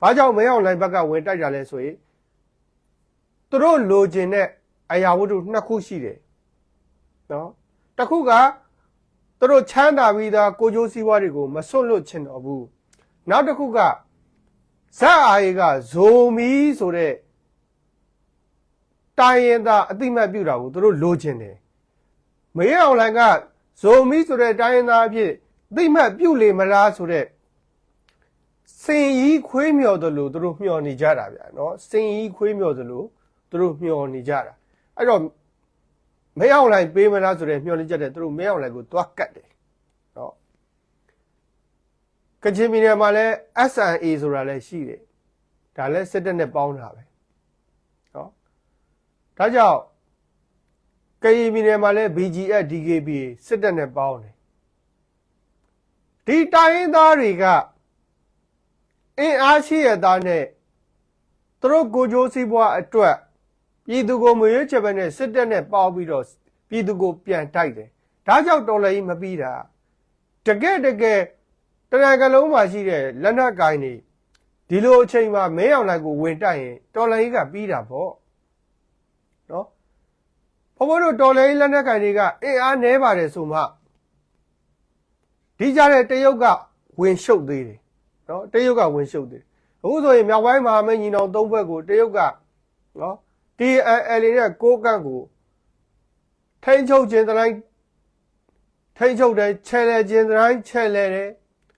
ဘာကြောင့်မင်းအောင်လှိုင်ဘက်ကဝင်တိုက်တာလဲဆိုရင်သူတို့လိုချင်တဲ့အရာဝတ္ထုနှစ်ခုရှိတယ်နော်တစ်ခုကသူတို့ချမ်းသာပြီးသားကိုကြိုးစည်းဝါးတွေကိုမစွန့်လွတ်ချင်တော့ဘူးနောက်တစ်ခုကဇက်အာရီကဇိုမီဆိုတဲ့တိုင်းရင်သားအတိမတ်ပြုတာကိုသူတို့လိုချင်တယ်မင်းအောင်လှိုင်ကဇိုမီဆိုတဲ့တိုင်းရင်သားအဖြစ်အတိမတ်ပြုလေမလားဆိုတဲ့ စင်ကြီးခွေးမြော်တယ်လို့သူတို့မျှော်နေကြတာဗျာနော်စင်ကြီးခွေးမြော်တယ်လို့သူတို့မျှော်နေကြတာအဲ့တော့မဲအောင်လိုက်ပေးမလားဆိုတဲ့မျှော်လင့်ချက်တဲ့သူတို့မဲအောင်လိုက်ကိုတွားကတ်တယ်နော်ကချင်ပြည်နယ်မှာလည်း SNA ဆိုတာလည်းရှိတယ်ဒါလည်းစစ်တပ်နဲ့ပေါင်းတာပဲနော်ဒါကြောင့်ကရင်ပြည်နယ်မှာလည်း BGF DKB စစ်တပ်နဲ့ပေါင်းတယ်ဒီတိုင်းရင်းသားတွေက အင်းအားရှိရသားနဲ့သူတို့ကိုကြိုးစည်းပွားအတွက်ပြည်သူကိုမရွေးချယ်ပဲနဲ့စစ်တပ်နဲ့ပေါင်းပြီးတော့ပြည်သူကိုပြန်တိုက်တယ်။ဒါကြောင့်တော်လည်းမပြီးတာတကယ်တကယ်တရံကလုံးမှာရှိတဲ့လက်နက်ကိုင်းတွေဒီလိုအချိန်မှာမင်းအောင်လိုက်ကိုဝင်တိုက်ရင်တော်လည်းကပြီးတာပေါ့။နော်ဘဘတို့တော်လည်းလက်နက်ကိုင်းတွေကအင်းအားနဲပါတယ်ဆိုမှဒီကြတဲ့တရုတ်ကဝင်ရှုပ်သေးတယ် နော်တရုတ်ကဝင်ရှုပ်တယ်အခုဆိုရင်မြောက်ပိုင်းမှာမင်းညီနောင်သုံးဘက်ကိုတရုတ်ကနော် TNL နဲ့ကိုကန့်ကိုထိန်းချုပ်ခြင်းတိုင်းထိန်းချုပ်တယ်ချဲလဲခြင်းတိုင်းချဲလဲတယ်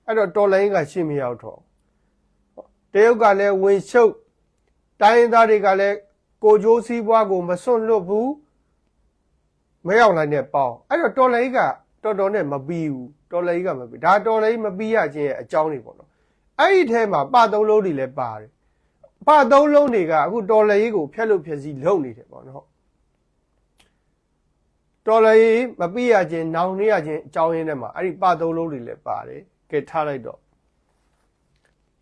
အဲ့တော့တော်လိုင်းကရှင်းမရောက်တော့တရုတ်ကလည်းဝင်ရှုပ်တိုင်းရင်းသားတွေကလည်းကိုကြိုးစည်းပွားကိုမစွန့်လွတ်ဘူးမရောက်နိုင်တဲ့ပေါင်းအဲ့တော့တော်လိုင်းကတော်တော်နဲ့မပြီးဘူးတော်လိုင်းကမပြီးဒါတော်လိုင်းမပြီးရခြင်းရဲ့အကြောင်းတွေပေါ့နော် အဲ့ဒီထဲမှာပသုံးလုံးတွေလည်းပါတယ်ပသုံးလုံးတွေကအခုတော်လရေးကိုဖျက်လို့ဖျက်စီးလုပ်နေတယ်ပေါ့နော်တော်လရေးမပြရခြင်းနောင်နေရခြင်းအကြောင်းရင်းထဲမှာအဲ့ဒီပသုံးလုံးတွေလည်းပါတယ်ကဲထားလိုက်တော့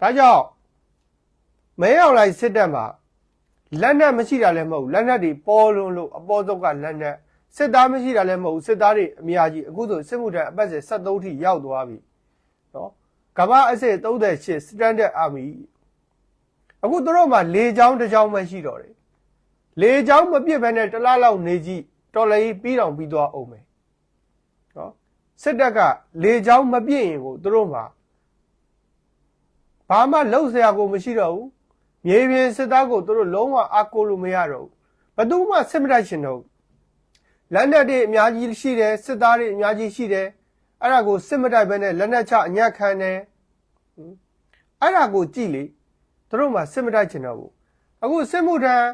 ဒါကြောင့်မဲအောင်လိုက်စစ်တပ်မှာလက်နက်မရှိတာလည်းမဟုတ်ဘူးလက်နက်တွေပေါ်လွန်လို့အပေါ်ဆုံးကလက်နက်စစ်သားမရှိတာလည်းမဟုတ်ဘူးစစ်သားတွေအများကြီးအခုဆိုစစ်မှုထမ်းအပတ်စဉ်73ထိရောက်သွားပြီနော် ကမ္ဘာအစစ်38 standard army အခုသူတို့မှာလေချောင်းတစ်ချောင်းပဲရှိတော့တယ်လေချောင်းမပြစ်ဘဲနဲ့တစ်လားလောက်နေကြည့်တော်လည်းပြီးတော့ပြီးသွားအောင်မယ်နော်စစ်တပ်ကလေချောင်းမပြစ်ရင်ကိုသူတို့မှာဘာမှလှုပ်ရှားကိုမရှိတော့ဘူးမြေပြင်စစ်သားကိုသူတို့လုံးဝအားကိုးလို့မရတော့ဘူးဘယ်သူမှစစ်မတိုက်ရှင်တော့ဘူးလက်နက်တွေအများကြီးရှိတယ်စစ်သားတွေအများကြီးရှိတယ် အဲ့ဒါကိုစစ်မတိုက်ဘဲနဲ့လက်နက်ချအညက်ခံတယ်ဟင်အဲ့ဒါကိုကြည့်လေသူတို့မှစစ်မတိုက်ချင်တော့ဘူးအခုစစ်မှုထမ်း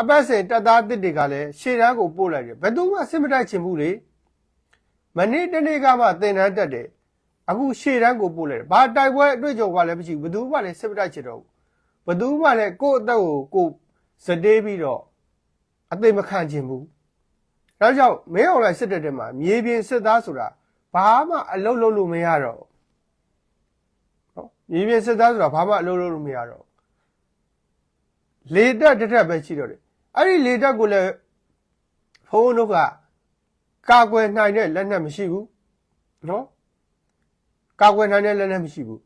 အပတ်စဉ်တပ်သားတစ်တွေကလည်းရှေ့တန်းကိုပို့လိုက်တယ်ဘယ်သူမှစစ်မတိုက်ချင်ဘူးလေမနေ့တနေ့ကမှသင်တန်းတက်တယ်အခုရှေ့တန်းကိုပို့လိုက်တယ်ဘာတိုက်ပွဲအတွေ့အကြုံကလည်းမရှိဘူးဘယ်သူမှလည်းစစ်မတိုက်ချင်တော့ဘူးဘယ်သူမှလည်းကိုယ့်အသက်ကိုကိုယ်စတေးပြီးတော့အသိမခံချင်ဘူးဒါကြောင့်မင်းအောင်လိုက်စစ်တပ်တဲ့မှာမြေပြင်စစ်သားဆိုတာ ဘာမှအလုပ်လုပ်လို့မရတော့ဘူးနော်မြေပြင်စစ်သားဆိုတာဘာမှအလုပ်လုပ်လို့မရတော့ဘူးလေတက်တစ်ထက်ပဲရှိတော့တယ်အဲ့ဒီလေတက်ကိုလည်းဖုန်းတို့ကကာကွယ်နိုင်တဲ့လက်နက်မရှိဘူးနော်ကာကွယ်နိုင်တဲ့လက်နက်မရှိဘူး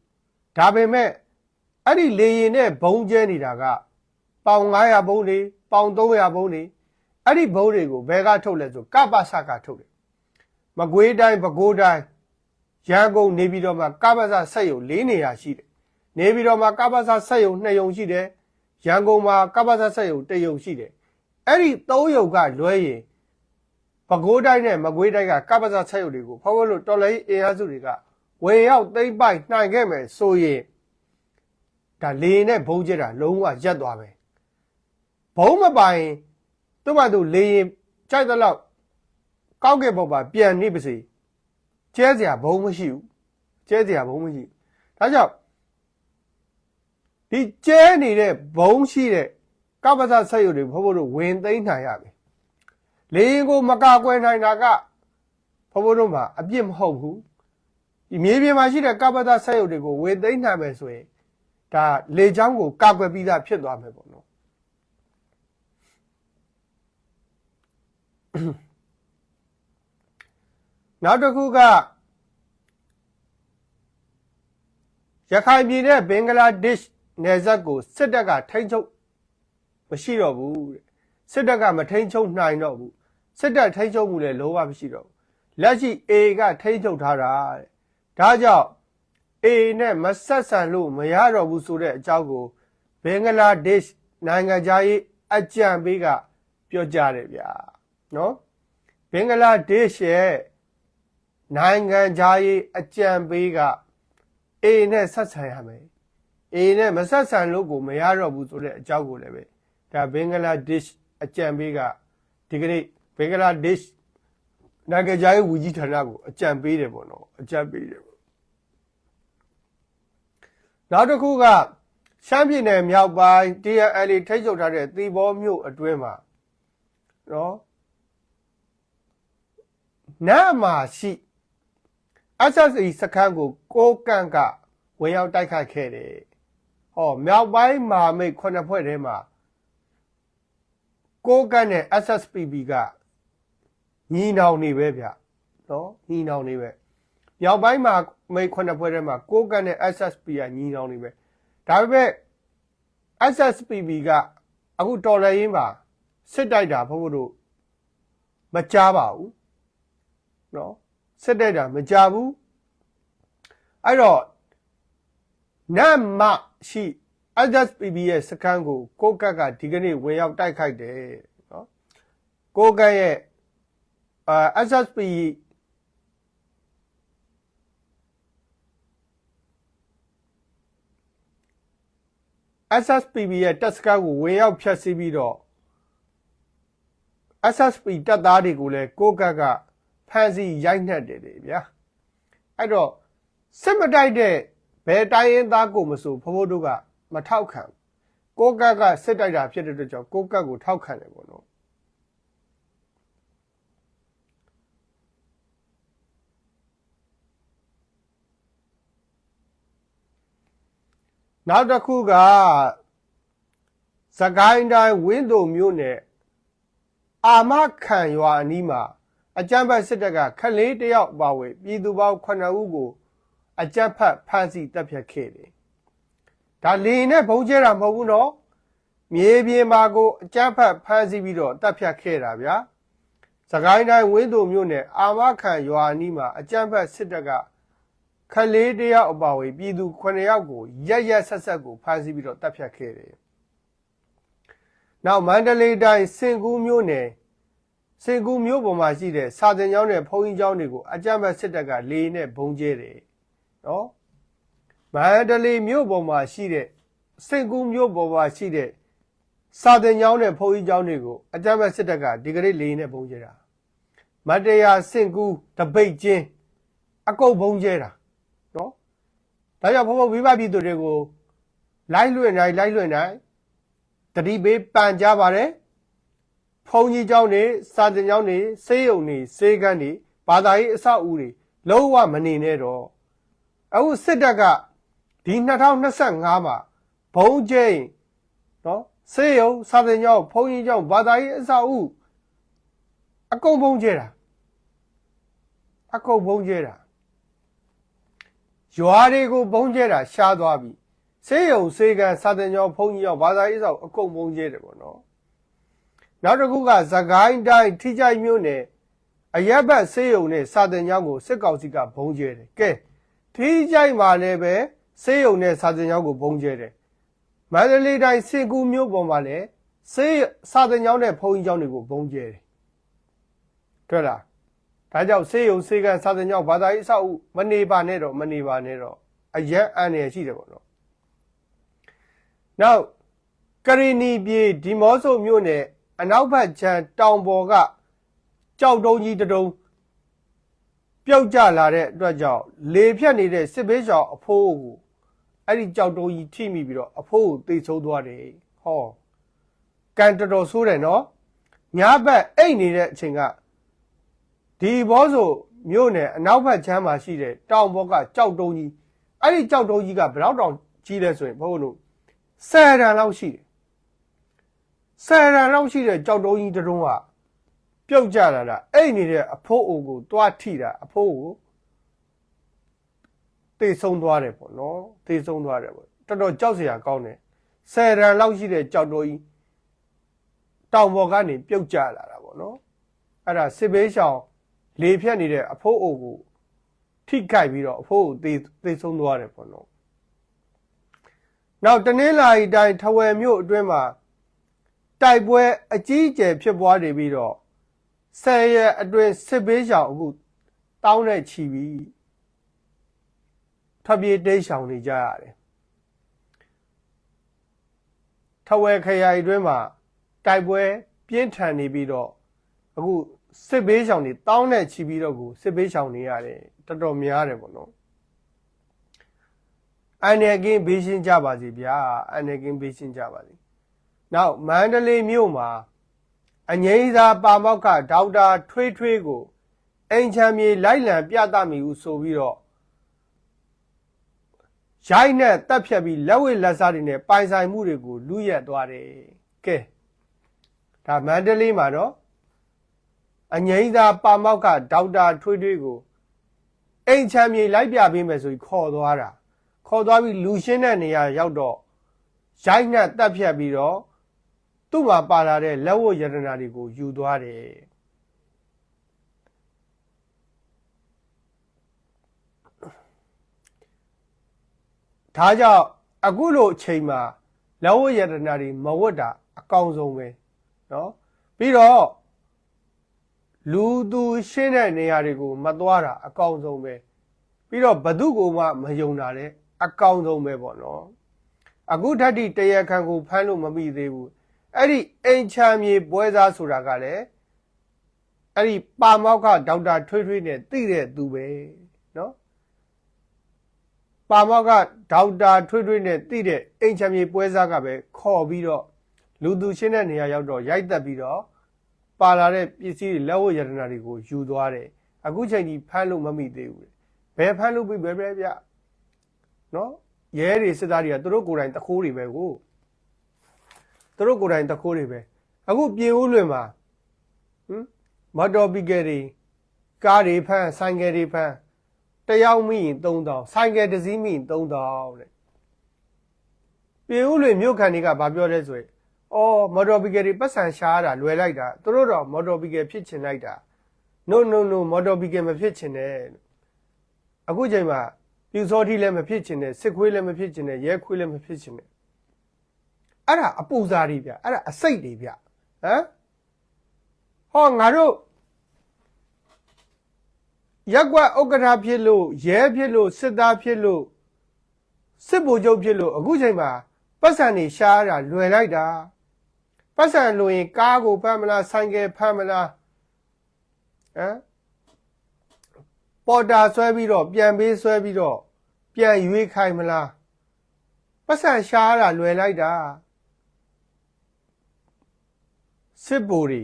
ဒါပေမဲ့အဲ့ဒီလေရင်နဲ့ဘုံကျဲနေတာကပေါင်900ဘုံတွေပေါင်300ဘုံတွေအဲ့ဒီဘုံတွေကိုဘယ်ကထုတ်လဲဆိုကပ္ပစကထုတ်တယ် မကွေးတိုင်းပဲခူးတိုင်းရန်ကုန်နေပြည်တော်မှာကပ္ပစဆက်ရုံ၄နေရာရှိတယ်။နေပြည်တော်မှာကပ္ပစဆက်ရုံ2ရုံရှိတယ်။ရန်ကုန်မှာကပ္ပစဆက်ရုံ1ရုံရှိတယ်။အဲ့ဒီ3ရုံကလွဲရင်ပဲခူးတိုင်းနဲ့မကွေးတိုင်းကကပ္ပစဆက်ရုံတွေကိုဖောက်လို့တော်လိုင်းအင်အားစုတွေကဝေရောက်သိမ့်ပိုက်နှိုင်ခဲ့မယ်ဆိုရင်ဒါလေနဲ့ဘုံကျက်တာလုံးဝရက်သွားပဲ။ဘုံမပိုင်သူ့ဘာသူလေရင်ကြိုက်တဲ့လောက် ကောက်ကင်ဘောပါပြန်နေပါစေကျဲစရာဘုံမရှိဘူးကျဲစရာဘုံမရှိဘူးဒါကြောင့်ဒီကျဲနေတဲ့ဘုံရှိတဲ့ကပ္ပစဆက်ရုပ်တွေဘိုးဘိုးတို့ဝင်သိမ်းနိုင်ရပြီလေရင်ကိုမကကွယ်နိုင်တာကဘိုးဘိုးတို့မှာအပြစ်မဟုတ်ဘူးဒီမြေပြင်မှာရှိတဲ့ကပ္ပစဆက်ရုပ်တွေကိုဝင်သိမ်းနိုင်မယ်ဆိုရင်ဒါလေချောင်းကိုကကွယ်ပြီးသားဖြစ်သွားမယ်ပေါ့နော် နောက်တစ်ခုကရခိုင်ပြည်နဲ့ဘင်္ဂလားဒေ့ရှ်နယ်စပ်ကိုစစ်တပ်ကထိန်းချုပ်မရှိတော့ဘူးတဲ့စစ်တပ်ကမထိန်းချုပ်နိုင်တော့ဘူးစစ်တပ်ထိန်းချုပ်မှုလည်းလုံးဝမရှိတော့ဘူးလက်ရှိ A ကထိန်းချုပ်ထားတာတဲ့ဒါကြောင့် A နဲ့မဆက်ဆံလို့မရတော့ဘူးဆိုတဲ့အကြောင်းကိုဘင်္ဂလားဒေ့ရှ်နိုင်ငံသားရေးအကြံပေးကပြောကြားတယ်ဗျာနော်ဘင်္ဂလားဒေ့ရှ်ရဲ့ နိုင်ငံသားရေးအကြံပေးက A နဲ့ဆက်ဆံရမယ် A နဲ့မဆက်ဆံလို့ကိုမရတော့ဘူးဆိုတဲ့အကြောင်းကိုလည်းပဲဒါဘင်္ဂလားဒေ့ရှ်အကြံပေးကဒီကနေ့ဘင်္ဂလားဒေ့ရှ်နိုင်ငံသားရေးဝန်ကြီးဌာနကိုအကြံပေးတယ်ပေါ့နော်အကြံပေးတယ်ပေါ့နောက်တစ်ခုကရှမ်းပြည်နယ်မြောက်ပိုင်း TNL ထိတ်ချုပ်ထားတဲ့သီဘောမြို့အတွင်းမှာနော်နတ်မှာရှိ SSE စခန်းကိုကိုကန့်ကဝင်ရောက်တိုက်ခိုက်ခဲ့တယ်။ဟောမြောက်ပိုင်းမာမိတ်ခုနှစ်ဖွဲ့ထဲမှာကိုကန့်နဲ့ SSPB ကညီနောင်နေပဲဗျ။နော်ညီနောင်နေပဲ။မြောက်ပိုင်းမှာမိတ်ခုနှစ်ဖွဲ့ထဲမှာကိုကန့်နဲ့ SSP ကညီနောင်နေပဲ။ဒါပေမဲ့ SSPB ကအခုတော်လှန်ရေးမှာစစ်တိုက်တာဘုတ်တို့မကြားပါဘူး။နော် စစ်တိုက်တာမကြဘူးအဲ့တော့နတ်မရှိ SSPB ရဲ့စကန်ကိုကိုကတ်ကဒီကနေ့ဝင်ရောက်တိုက်ခိုက်တယ်နော်ကိုကတ်ရဲ့အာ SSP SSPB ရဲ့တက်စကန်ကိုဝင်ရောက်ဖျက်ဆီးပြီးတော့ SSP တပ်သားတွေကိုလည်းကိုကတ်က ဖမ်းဆီးရိုက်နှက်တယ်လေဗျာအဲ့တော့စစ်မတိုက်တဲ့ဘယ်တိုင်းရင်းသားကိုမဆိုဖဖိုးတို့ကမထောက်ခံကိုကတ်ကစစ်တိုက်တာဖြစ်တဲ့အတွက်ကြောင့်ကိုကတ်ကိုထောက်ခံတယ်ပေါ့နော်နောက်တစ်ခုကစကိုင်းတိုင်းဝင်းတုံမြို့နယ်အာမခံရွာအနီးမှာ အကြမ်းဖက်စစ်တပ်ကခလေးတယောက်ပါဝင်ပြည်သူပေါင်း9ဦးကို အကြမ်းဖက်ဖမ်းဆီးတပ်ဖြတ်ခဲ့တယ်။ဒါလင်းနဲ့ဘုံကျဲတာမဟုတ်ဘူးနော်။မြေပြင်မှာကိုအကြမ်းဖက်ဖမ်းဆီးပြီးတော့တပ်ဖြတ်ခဲ့တာဗျာ။စကိုင်းတိုင်းဝင်းတုံမြို့နယ်အာမခံရွာအနီးမှာအကြမ်းဖက်စစ်တပ်ကခလေးတယောက်အပါဝင်ပြည်သူ9ယောက်ကိုရက်ရက်ဆက်ဆက်ကိုဖမ်းဆီးပြီးတော့တပ်ဖြတ်ခဲ့တယ်။နောက်မန္တလေးတိုင်းစင်ကူးမြို့နယ် စင်ကူမြို့ပေါ်မှာရှိတဲ့စာသင်ကျောင်းနဲ့ဘုန်းကြီးကျောင်းတွေကိုအကြမ်းဖက်စစ်တပ်ကလေနဲ့ဘုံကျဲတယ်နော်မန္တလေးမြို့ပေါ်မှာရှိတဲ့စင်ကူမြို့ပေါ်မှာရှိတဲ့စာသင်ကျောင်းနဲ့ဘုန်းကြီးကျောင်းတွေကိုအကြမ်းဖက်စစ်တပ်ကဒီကနေ့လေနဲ့ဘုံကျဲတာမတရားစင်ကူတပိတ်ချင်းအကုတ်ဘုံကျဲတာနော်ဒါကြောင့်ဘုံဘုံမိဘပြည်သူတွေကိုလိုက်လွှင့်နိုင်လိုက်လွှင့်နိုင်တတိပေးပန်ကြပါတယ်ဖုန် ကြီးကျောင်းတွေစာတင်ကျောင်းတွေစေးရုံတွေစေးကန်းတွေဘာသာရေးအဆောက်အဦတွေလုံးဝမနေနဲ့တော့အခုစစ်တပ်ကဒီ2025မှာဘုံကျဲရင်နော်စေးရုံစာတင်ကျောင်းဖုန်ကြီးကျောင်းဘာသာရေးအဆောက်အဦအကုန်ဘုံကျဲတာအကုန်ဘုံကျဲတာရွာတွေကိုဘုံကျဲတာရှားသွားပြီစေးရုံစေးကန်းစာတင်ကျောင်းဖုန်ကြီးကျောင်းဘာသာရေးအဆောက်အကုန်ဘုံကျဲတယ်ပေါ့နော် နောက်တစ်ခုကသကိုင်းတိုင်းထိကြိုက်မြို့နယ်အရက်ဘတ်ဆေးရုံနဲ့စာတင်ကျောင်းကိုစစ်ကောင်စီကဘုံကျဲတယ်ကဲထိကြိုက်မှာလည်းပဲဆေးရုံနဲ့စာတင်ကျောင်းကိုဘုံကျဲတယ်မန္တလေးတိုင်းစင်ကူမြို့ပေါ်မှာလည်းဆေးစာတင်ကျောင်းနဲ့ဘုံကြီးကျောင်းတွေကိုဘုံကျဲတယ်တွေ့လားဒါကြောင့်ဆေးရုံဆေးကန်စာတင်ကျောင်းဘာသာရေးအဆောက်အဦမနေပါနဲ့တော့မနေပါနဲ့တော့အရက်အန်ရရှိတယ်ပေါ့နော်နောက်ကရီနီပြေဒီမော့ဆိုမြို့နယ် အနောက်ဘက်ခြမ်းတောင်ပေါ်ကကြောက်တုံးကြီးတတုံးပြုတ်ကျလာတဲ့အတွက်ကြောင့်လေဖြတ်နေတဲ့စစ်ဘေးရှောင်အဖိုးကိုအဲ့ဒီကြောက်တုံးကြီးထိမိပြီးတော့အဖိုးကိုသိဆုံးသွားတယ်ဟောကန်တော်တော်ဆိုးတယ်နော်ညဘက်အိတ်နေတဲ့အချိန်ကဒီဘောဆိုမြို့နယ်အနောက်ဘက်ခြမ်းမှာရှိတဲ့တောင်ဘောကကြောက်တုံးကြီးအဲ့ဒီကြောက်တုံးကြီးကဘယ်တော့တောင်ကြီးလဲဆိုရင်ဘုန်းတို့ဆယ်တန်လောက်ရှိတယ် ဆယ်ရန်လောက်ရှိတဲ့ကြောက်တုံးကြီးတတုံးကပြုတ်ကြလာတာအဲ့နေတဲ့အဖိုးအိုကိုတွားထိတာအဖိုးကိုတေဆုံးသွားတယ်ပေါ့နော်တေဆုံးသွားတယ်ပေါ့တော်တော်ကြောက်စရာကောင်းတယ်ဆယ်ရန်လောက်ရှိတဲ့ကြောက်တော်ကြီးတောင်ပေါ်ကနေပြုတ်ကျလာတာပေါ့နော်အဲ့ဒါစစ်ဘေးရှောင်လေဖြတ်နေတဲ့အဖိုးအိုကိုထိခိုက်ပြီးတော့အဖိုးကိုသေသေဆုံးသွားတယ်ပေါ့နော်နောက်တနင်္လာရီတိုင်းထဝယ်မြို့အတွင်းမှာ တိုက်ပွဲအကြီးအကျယ်ဖြစ်ပွားနေပြီးတော့ဆယ်ရက်အတွင်းစစ်ဘေးရှောင်အခုတောင်းနဲ့ချီပြီးထပ်ပြေးတိတ်ရှောင်နေကြရတယ်ထဝယ်ခရိုင်အတွင်းမှာတိုက်ပွဲပြင်းထန်နေပြီးတော့အခုစစ်ဘေးရှောင်တွေတောင်းနဲ့ချီပြီးတော့ကိုစစ်ဘေးရှောင်နေရတယ်တော်တော်များတယ်ပေါ့နော်အန်ရကင်းဘေးရှင်းကြပါစီဗျာအန်ရကင်းဘေးရှင်းကြပါစီ နောက်မန္တလေးမြို့မှာအငိမ့်စာပါမောက္ခဒေါက်တာထွေးထွေးကိုအိမ်ချမ်းမြေလိုက်လံပြသမိဟုဆိုပြီးတော့ရိုက်နဲ့တက်ဖြတ်ပြီးလက်ဝဲလက်စားတွေနဲ့ပိုင်ဆိုင်မှုတွေကိုလူရက်သွားတယ်ကဲဒါမန္တလေးမှာတော့အငိမ့်သာပါမောက္ခဒေါက်တာထွေးထွေးကိုအိမ်ချမ်းမြေလိုက်ပြပေးမယ်ဆိုပြီးခေါ်သွားတာခေါ်သွားပြီးလူရှင်းတဲ့နေရာရောက်တော့ရိုက်နဲ့တက်ဖြတ်ပြီးတော့ သူ့မှာပါလာတဲ့လက်ဝတ်ရတနာတွေကိုယူသွားတယ်ဒါကြောင့်အခုလိုအချိန်မှာလက်ဝတ်ရတနာတွေမဝတ်တာအကောင်းဆုံးပဲเนาะပြီးတော့လူသူရှင်းတဲ့နေရာတွေကိုမသွားတာအကောင်းဆုံးပဲပြီးတော့ဘသူကိုမှမယုံတာလည်းအကောင်းဆုံးပဲပေါ့နော်အခုထက်ထိတရားခံကိုဖမ်းလို့မမိသေးဘူး အဲ့ဒီအိမ်ချမ်းမြေပွဲစားဆိုတာကလည်းအဲ့ဒီပါမောက္ခဒေါက်တာထွေးထွေးနဲ့သိတဲ့သူပဲနော်ပါမောက္ခဒေါက်တာထွေးထွေးနဲ့သိတဲ့အိမ်ချမ်းမြေပွဲစားကပဲခေါ်ပြီးတော့လူသူရှင်းတဲ့နေရာရောက်တော့ရိုက်တက်ပြီးတော့ပါလာတဲ့ပစ္စည်းတွေလက်ဝတ်ရတနာတွေကိုယူသွားတယ်အခုချိန်ကြီးဖမ်းလို့မမိသေးဘူးဘယ်ဖမ်းလို့ပြီဘယ်ပဲဗျနော်ရဲတွေစစ်သားတွေကသူတို့ကိုယ်တိုင်တခိုးတွေပဲကို သူတို့ကိုယ်တိုင်တခိုးတွေပဲအခုပြေဦးလွင်မှာဟမ်မတော်ပီကယ်တွေကားတွေဖမ်းဆိုင်ကယ်တွေဖမ်းတယောက်မိရင်3000ဆိုင်ကယ်တစ်စီးမိရင်3000တဲ့ပြေဦးလွင်မြို့ခံတွေကဘာပြောလဲဆိုရင်အော်မော်တော်ဘီကယ်တွေပတ်စံရှားတာလွယ်လိုက်တာသူတို့တော့မော်တော်ဘီကယ်ဖြစ်ချင်လိုက်တာ no no no မော်တော်ဘီကယ်မဖြစ်ချင်နဲ့အခုချိန်မှာပြူစောတိလည်းမဖြစ်ချင်နဲ့စစ်ခွေးလည်းမဖြစ်ချင်နဲ့ရဲခွေးလည်းမဖြစ်ချင်နဲ့ အဲ့ဒါအပူစားတွေဗျအဲ့ဒါအစိတ်တွေဗျဟမ်ဟောငါတို့ရက်ကွက်ဥက္ကဋ္ဌဖြစ်လို့ရဲဖြစ်လို့စစ်သားဖြစ်လို့စစ်ဗိုလ်ချုပ်ဖြစ်လို့အခုချိန်မှာပတ်စံနေရှားတာလွယ်လိုက်တာပတ်စံလို့ရင်ကားကိုဖမ်းမလားဆိုင်ကယ်ဖမ်းမလားဟမ်ပေါ်တာဆွဲပြီးတော့ပြန်ပေးဆွဲပြီးတော့ပြန်ရွေးခိုင်းမလားပတ်စံရှားတာလွယ်လိုက်တာ စစ်ဘူတွေ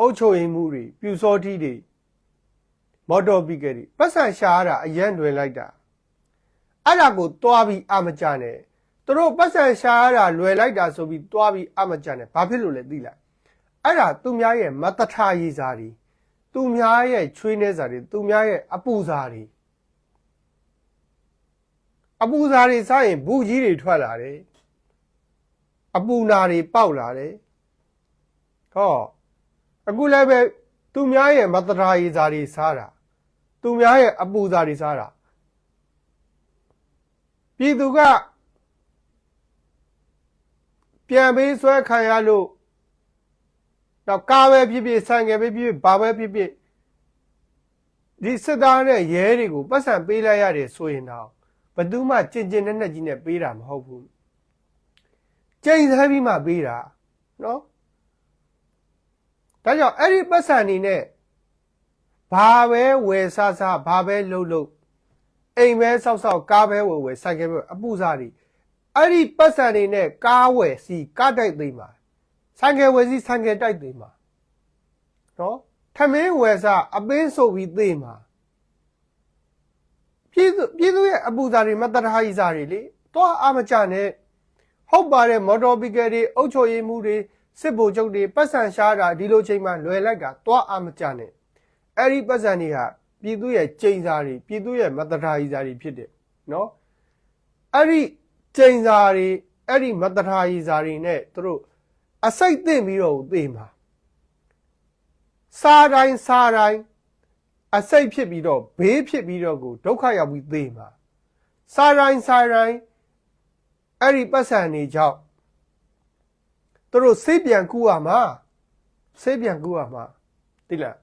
အုတ်ချိုရင်မှုတွေပြူစောတိတွေမော်တော်ပီကယ်တွေပတ်စံရှားတာအရန်လွယ်လိုက်တာအဲ့ဒါကိုတွားပြီးအမကြနဲ့သူတို့ပတ်စံရှားတာလွယ်လိုက်တာဆိုပြီးတွားပြီးအမကြနဲ့ဘာဖြစ်လို့လဲသိလားအဲ့ဒါသူများရဲ့မတထရေးစားတွေသူများရဲ့ချွေးနေစားတွေသူများရဲ့အပူစားတွေအပူစားတွေစားရင်ဘူးကြီးတွေထွက်လာတယ်အပူနာတွေပေါက်လာတယ် ဟောအခုလည်းပဲသူများရဲ့မတထရေးစားတွေစားတာသူများရဲ့အပူစားတွေစားတာပြည်သူကပြန်ပေးဆွဲခံရလို့တော့ကားပဲဖြစ်ဖြစ်ဆန်ငယ်ပဲဖြစ်ဖြစ်ဘာပဲဖြစ်ဖြစ်ဒီစစ်သားနဲ့ရဲတွေကိုပတ်စံပေးလိုက်ရတယ်ဆိုရင်တော့ဘယ်သူမှကြင်ကြင်နဲ့နဲ့ကြီးနဲ့ပေးတာမဟုတ်ဘူးကြိမ်ဆန်းပြီးမှပေးတာနော် ဒါကြောင့်အဲ့ဒီပတ်စံနေနဲ့ဘာပဲဝယ်စားစားဘာပဲလှုပ်လှုပ်အိမ်ပဲဆောက်ဆောက်ကားပဲဝယ်ဝယ်ဆိုင်ကယ်ပဲအပူစားတွေအဲ့ဒီပတ်စံတွေနဲ့ကားဝယ်စီကားတိုက်သိမ်းပါဆိုင်ကယ်ဝယ်စီဆိုင်ကယ်တိုက်သိမ်းပါနော်ထမင်းဝယ်စားအပင်းဆိုပြီးသိမ်းပါပြည်သူပြည်သူရဲ့အပူစားတွေမတရဟိစားတွေလေတော့အာမကြနဲ့ဟုတ်ပါတယ်မော်တော်ဘီကယ်တွေအုတ်ချိုရည်မှုတွေ စစ်ဗိုလ်ချုပ်တွေပတ်စံရှားတာဒီလိုချိန်မှလွယ်လိုက်တာတော့အာမကြနဲ့အဲ့ဒီပတ်စံတွေဟာပြည်သူရဲ့ကျိန်စားတွေပြည်သူရဲ့မတရဟိစားတွေဖြစ်တယ်နော်အဲ့ဒီထကျိန်စာတွေအဲ့ဒီမတ္တရာကြီးစာတွေနဲ့သူတို့အစိတ်သိမ့်ပြီးတော့သေမှာစားတိုင်းစားတိုင်းအစိတ်ဖြစ်ပြီးတော့ဘေးဖြစ်ပြီးတော့ကိုဒုက္ခရောက်ပြီးသေမှာစားတိုင်းစားတိုင်းအဲ့ဒီပတ်စံနေကြောင့် သူတို့စိတ်ပြန်ကူရမှာစိတ်ပြန်ကူရမှာသိလား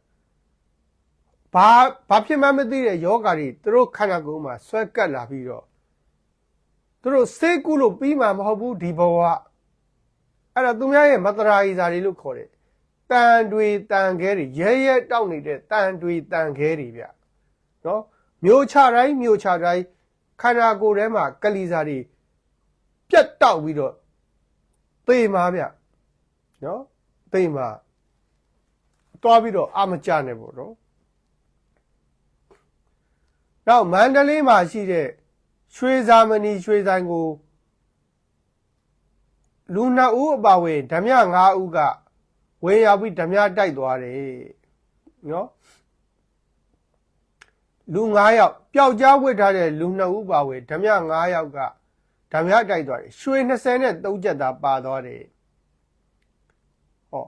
ဘာဘာဖြစ်မှမသိတဲ့ယောဂါတွေသူတို့ခန္ဓာကိုယ်မှာဆွဲကပ်လာပြီးတော့သူတို့စိတ်ကူလို့ပြီးမှာမဟုတ်ဘူးဒီဘဝအဲ့ဒါသူများရဲ့မတရာဤစာတွေလို့ခေါ်တယ်တန်တွေတန်ခဲတွေရဲရဲတောက်နေတဲ့တန်တွေတန်ခဲတွေဗျနော်မျိုးချတိုင်းမျိုးချတိုင်းခန္ဓာကိုယ်ထဲမှာကလီစာတွေပြတ်တောက်ပြီးတော့ သေမှာဗျနော်သေမှာတွားပြီးတော့အမကြနဲ့ပေါ့နော်နောက်မန္တလေးမှာရှိတဲ့ရွှေဇာမဏီရွှေဆိုင်ကိုလူနှစ်ဦးအပါဝင်ဓမြ၅ဦးကဝေရောက်ပြီးဓမြတိုက်သွားတယ်နော်လူ9ယောက်ပျောက်ကြားဝစ်ထားတဲ့လူ2ဦးပါဝင်ဓမြ9ယောက်က ဓမြတိုက်သွားတယ်ရွှေ20နဲ့3ချက်သာပါသွားတယ်ဟော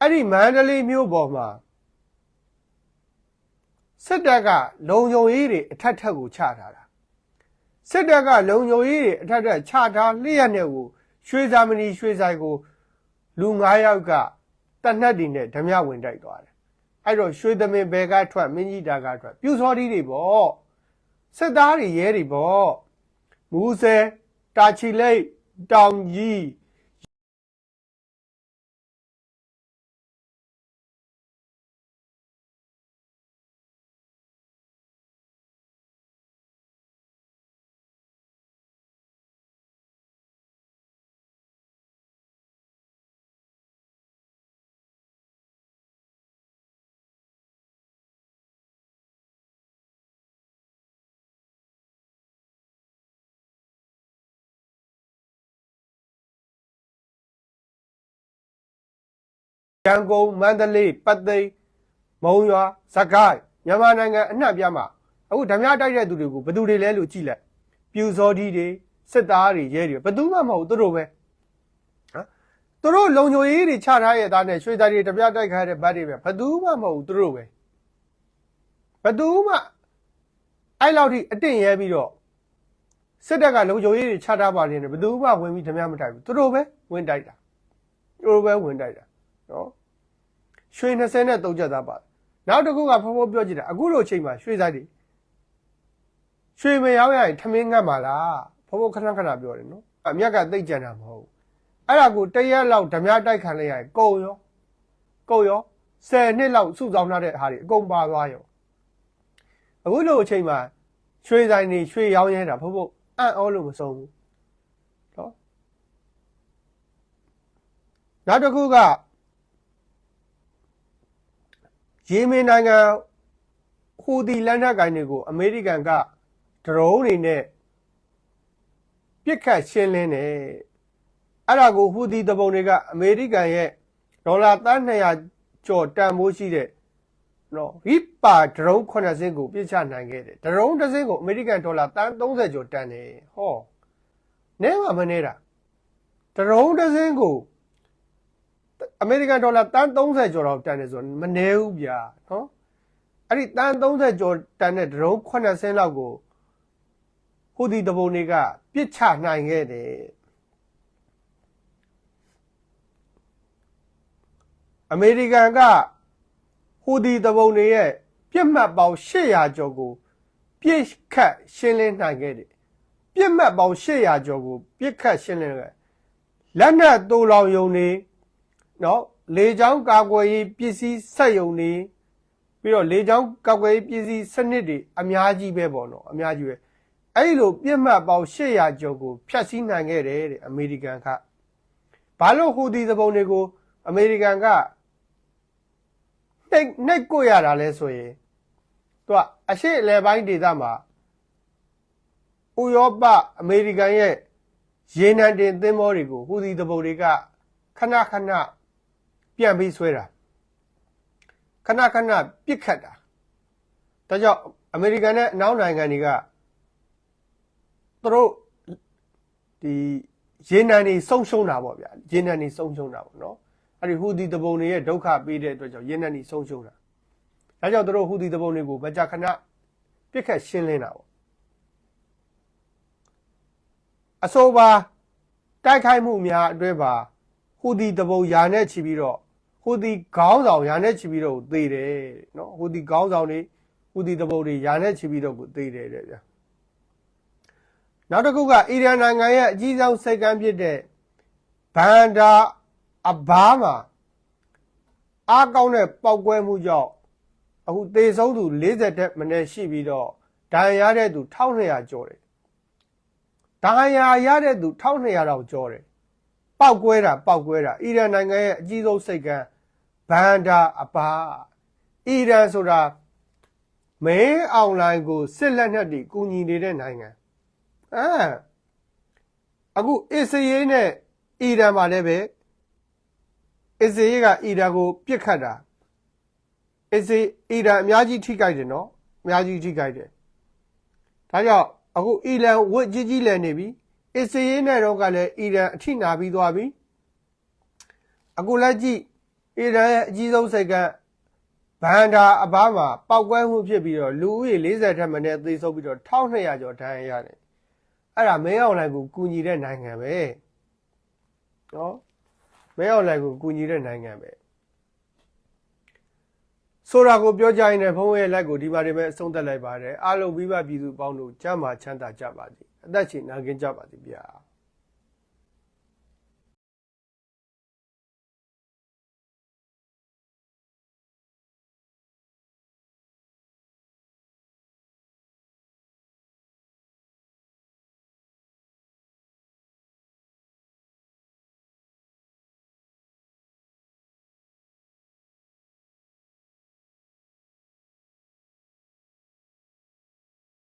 အဲ့ဒီမန္တလေးမြို့ပေါ်မှာစစ်တပ်ကလုံခြုံရေးတွေအထက်ထက်ကိုချထားတာစစ်တပ်ကလုံခြုံရေးတွေအထက်ထက်ချထားလျက်နဲ့ကိုရွှေစာမဏီရွှေဆိုင်ကိုလူ9ယောက်ကတနတ်တွေနဲ့ဓမြဝင်တိုက်သွားတယ်အဲ့တော့ရွှေသမင်ဘယ်ကထွက်မင်းကြီးတာကထွက်ပြူစောတီးတွေပေါ့စစ်သားတွေရဲတွေပေါ့ မူဆယ်တာချီလိတ်တောင်ကြီး ရန်ကုန်မန္တလေးပတ်သိမ်းမုံရွာစကိုင်းမြန်မာနိုင်ငံအနှံ့ပြားမှာအခုဓမြတိုက်တဲ့သူတွေကိုဘယ်သူတွေလဲလို့ကြည့်လိုက်ပြူစောတီးတွေစစ်သားတွေရဲတွေဘယ်သူမှမဟုတ်သူတို့ပဲဟမ်သူတို့လုံခြုံရေးတွေချထားရဲ့သားနဲ့ရွှေသားတွေဓမြတိုက်ခိုင်းတဲ့ဗတ်တွေပဲဘယ်သူမှမဟုတ်သူတို့ပဲဘယ်သူမှအဲ့လောက်ထိအတင့်ရဲပြီးတော့စစ်တပ်ကလုံခြုံရေးတွေချထားပါနေတယ်ဘယ်သူမှဝင်ပြီးဓမြမတိုက်ဘူးသူတို့ပဲဝင်တိုက်တာသူတို့ပဲဝင်တိုက်တာ နော်ရွှေ20နဲ့3ချက်သားပါတယ်နောက်တစ်ခုကဖောဖောပြောကြည့်တာအခုလိုအချိန်မှာရွှေစားတွေရွှေမရောက်ရရင်ထမင်းငတ်ပါလားဖောဖောခဏခဏပြောတယ်နော်အမြက်ကသိကြံတာမဟုတ်အဲ့ဒါကိုတရက်လောက်ဓမြတိုက်ခံလိုက်ရရင်ကုံရောကုံရော10နှစ်လောက်စုဆောင်ထားတဲ့ဟာတွေအကုန်ပါသွားရောအခုလိုအချိန်မှာရွှေဆိုင်တွေရွှေရောင်းရဲတာဖောဖောအံ့ဩလို့မဆုံးဘူးနော်နောက်တစ်ခုက ယေမင်နိုင်ငံဟူဒီလက်နက်ကိုင်တွေကို အမေရိကန်ကဒရုန်းတွေနဲ့ပြစ်ခတ်ရှင်းလင်းတယ်အဲ့ဒါကိုဟူဒီတပုံတွေကအမေရိကန်ရဲ့ဒေါ်လာသန်း200ကျော်တန်ဖိုးရှိတဲ့နော်ရိပါဒရုန်း9စင်းကိုပြစ်ချနိုင်ခဲ့တယ်ဒရုန်းတစ်စင်းကိုအမေရိကန်ဒေါ်လာသန်း30ကျော်တန်တယ်ဟောနဲမှာမနေတာဒရုန်းတစ်စင်းကို အမေရိကန်ဒေါ်လာတန်း30ကျော်တော့တန်တယ်ဆိုတော့မနည်းဘူးဗျာနော်အဲ့ဒီတန်း30ကျော်တန်တဲ့ဒရုန်း9ဆင်းလောက်ကိုဟူဒီတပုံတွေကပြစ်ချနိုင်ခဲ့တယ်အမေရိကန်ကဟူဒီတပုံတွေရဲ့ပြစ်မှတ်ပေါင်း800ကျော်ကို ပြစ်ခတ်ရှင်းလင်းနိုင်ခဲ့တယ်ပြစ်မှတ်ပေါင်း800ကျော်ကို ပြစ်ခတ်ရှင်းလင်းခဲ့လက်နက်တူလောင်ယုံနေ နော်လေချောင်းကာကွယ်ရေးပစ္စည်းစက်ယုံနေပြီးတော့လေချောင်းကာကွယ်ရေးပစ္စည်းစနစ်တွေအများကြီးပဲပေါ့နော်အများကြီးပဲအဲ့ဒီလိုပြစ်မှတ်ပေါင်း800ကျော်ကိုဖျက်ဆီးနိုင်ခဲ့တယ်တဲ့အမေရိကန်ကဘာလို့ဟူဒီသဘုံတွေကိုအမေရိကန်ကနှိပ်နှိပ်ကိုရတာလဲဆိုရင်သူကအရှိအလဲပိုင်းဒေသမှာဥရောပအမေရိကန်ရဲ့ရေနံတင်သင်းမောတွေကိုဟူဒီသဘုံတွေကခဏခဏ ပြန်ပြီးဆွဲတာခဏခဏပြစ်ခတ်တာဒါကြောင့်အမေရိကန်နဲ့အနောက်နိုင်ငံတွေကသူတို့ဒီရေနံနေဆုံးရှုံးတာပေါ့ဗျာရေနံနေဆုံးရှုံးတာပေါ့နော်အဲ့ဒီဟူဒီတပုံတွေရဲ့ဒုက္ခပေးတဲ့အတွက်ကြောင့်ရေနံနေဆုံးရှုံးတာဒါကြောင့်သူတို့ဟူဒီတပုံတွေကိုမကြာခဏပြစ်ခတ်ရှင်းလင်းတာပေါ့အဆိုပါတိုက်ခိုက်မှုများအတွဲပါဟူဒီတပုံယာနဲ့ချီပြီးတော့ ဟူဒီခေါင်းဆောင်ယာနဲ့ချီပြီးတော့သေတယ်နော်ဟူဒီခေါင်းဆောင်တွေဟူဒီတပုံတွေယာနဲ့ချီပြီးတော့ကိုသေတယ်တဲ့ဗျာနောက်တစ်ခုကအီရန်နိုင်ငံရဲ့အကြီးဆုံးစိတ်ကမ်းဖြစ်တဲ့ဘန်ဒါအဘားမှာအားကောင်းတဲ့ပောက်ကွဲမှုကြောင့်အခုသေဆုံးသူ40တက်မနဲ့ရှိပြီးတော့ဒဏ်ရာရတဲ့သူ1200ကျော်တယ်။ဒဏ်ရာရတဲ့သူ1200တောင်ကျော်တယ်။ပောက်ကွဲတာပောက်ကွဲတာအီရန်နိုင်ငံရဲ့အကြီးဆုံးစိတ်ကမ်း ဘန်ဒါအဘားအီရန်ဆိုတာမင်းအွန်လိုင်းကိုစစ်လက်နက်တွေကူညီနေတဲ့နိုင်ငံအဲအခုအစ္စရေးနဲ့အီရန်မှာလည်းပဲအစ္စရေးကအီရန်ကိုပြစ်ခတ်တာအစ္စရေးအီရန်အများကြီးထိခိုက်တယ်နော်အများကြီးထိခိုက်တယ်ဒါကြောင့်အခုအီရန်ဝတ်ကြီးကြီးလည်းနေပြီအစ္စရေးနဲ့တော့ကလည်းအီရန်အထိနာပြီးသွားပြီအခုလက်ကြည့် အီရန်ရဲ့အကြီးဆုံးစိတ်ကဘန်ဒါအဘားမှာပောက်ကွဲမှုဖြစ်ပြီးတော့လူဦးရေ40ထက်မနည်းသေဆုံးပြီးတော့1200ကျော်ဒဏ်ရာရတယ်အဲ့ဒါမင်းအောင်လိုင်ကိုကူညီတဲ့နိုင်ငံပဲနော်မင်းအောင်လိုင်ကိုကူညီတဲ့နိုင်ငံပဲဆိုတာကိုပြောကြရင်လည်းဘုန်းရဲ့လက်ကိုဒီမှာတွေပဲအဆုံးသတ်လိုက်ပါတယ်အားလုံးမိဘပြည်သူအပေါင်းတို့ကြမ်းမာချမ်းသာကြပါစေအသက်ရှင်နာကင်းကြပါစေဗျာ